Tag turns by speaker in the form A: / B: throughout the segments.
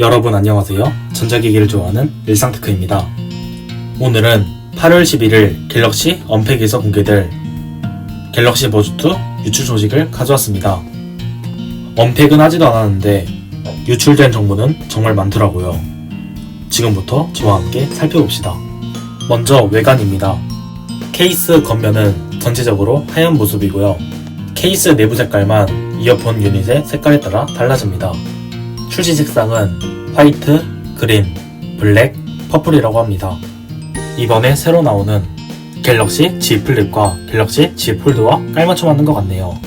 A: 여러분 안녕하세요. 전자기기를 좋아하는 일상테크입니다. 오늘은 8월 11일 갤럭시 언팩에서 공개될 갤럭시 버즈2 유출 소식을 가져왔습니다. 언팩은 하지도 않았는데 유출된 정보는 정말 많더라고요. 지금부터 저와 함께 살펴봅시다. 먼저 외관입니다. 케이스 겉면은 전체적으로 하얀 모습이고요. 케이스 내부 색깔만 이어폰 유닛의 색깔에 따라 달라집니다. 출시 색상은 화이트, 그린, 블랙, 퍼플이라고 합니다. 이번에 새로 나오는 갤럭시 G 플립과 갤럭시 G 폴드와 깔맞춤 하는 것 같네요.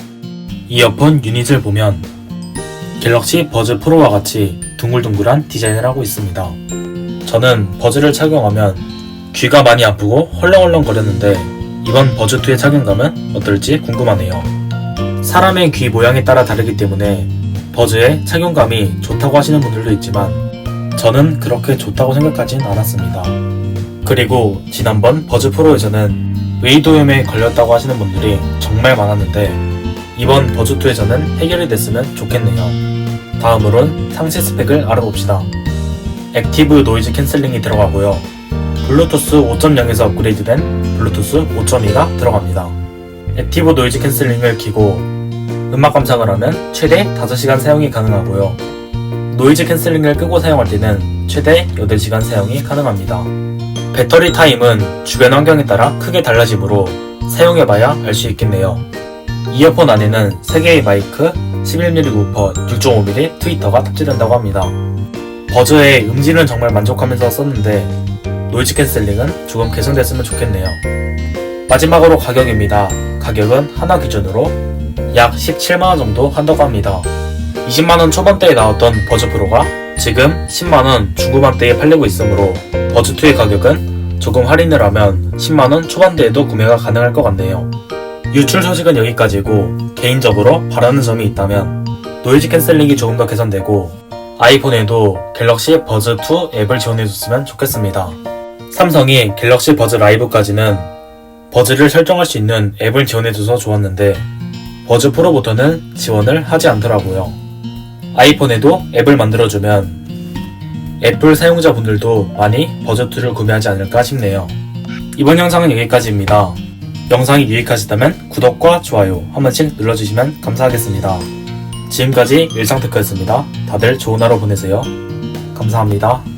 A: 이어폰 유닛을 보면 갤럭시 버즈 프로와 같이 둥글둥글한 디자인을 하고 있습니다. 저는 버즈를 착용하면 귀가 많이 아프고 헐렁헐렁 거렸는데 이번 버즈2의 착용감은 어떨지 궁금하네요. 사람의 귀 모양에 따라 다르기 때문에 버즈의 착용감이 좋다고 하시는 분들도 있지만 저는 그렇게 좋다고 생각하진 않았습니다. 그리고 지난번 버즈 프로에서는 웨이도염에 걸렸다고 하시는 분들이 정말 많았는데 이번 버즈2에서는 해결이 됐으면 좋겠네요. 다음으론 상세 스펙을 알아봅시다. 액티브 노이즈 캔슬링이 들어가고요. 블루투스 5.0에서 업그레이드된 블루투스 5.2가 들어갑니다. 액티브 노이즈 캔슬링을 키고 음악 감상을 하면 최대 5시간 사용이 가능하고요. 노이즈 캔슬링을 끄고 사용할 때는 최대 8시간 사용이 가능합니다. 배터리 타임은 주변 환경에 따라 크게 달라지므로 사용해봐야 알 수 있겠네요. 이어폰 안에는 3개의 마이크, 11mm 우퍼, 6.5mm 트위터가 탑재된다고 합니다. 버즈의 음질은 정말 만족하면서 썼는데 노이즈 캔슬링은 조금 개선됐으면 좋겠네요. 마지막으로 가격입니다. 가격은 하나 기준으로 약 17만원 정도 한다고 합니다. 20만원 초반대에 나왔던 버즈 프로가 지금 10만원 중후반대에 팔리고 있으므로 버즈2의 가격은 조금 할인을 하면 10만원 초반대에도 구매가 가능할 것 같네요. 유출 소식은 여기까지고 개인적으로 바라는 점이 있다면 노이즈 캔슬링이 조금 더 개선되고 아이폰에도 갤럭시 버즈2 앱을 지원해줬으면 좋겠습니다. 삼성이 갤럭시 버즈 라이브까지는 버즈를 설정할 수 있는 앱을 지원해줘서 좋았는데 버즈 프로부터는 지원을 하지 않더라고요. 아이폰에도 앱을 만들어주면 애플 사용자분들도 많이 버즈2를 구매하지 않을까 싶네요. 이번 영상은 여기까지입니다. 영상이 유익하시다면 구독과 좋아요 한 번씩 눌러주시면 감사하겠습니다. 지금까지 일상테크였습니다. 다들 좋은 하루 보내세요. 감사합니다.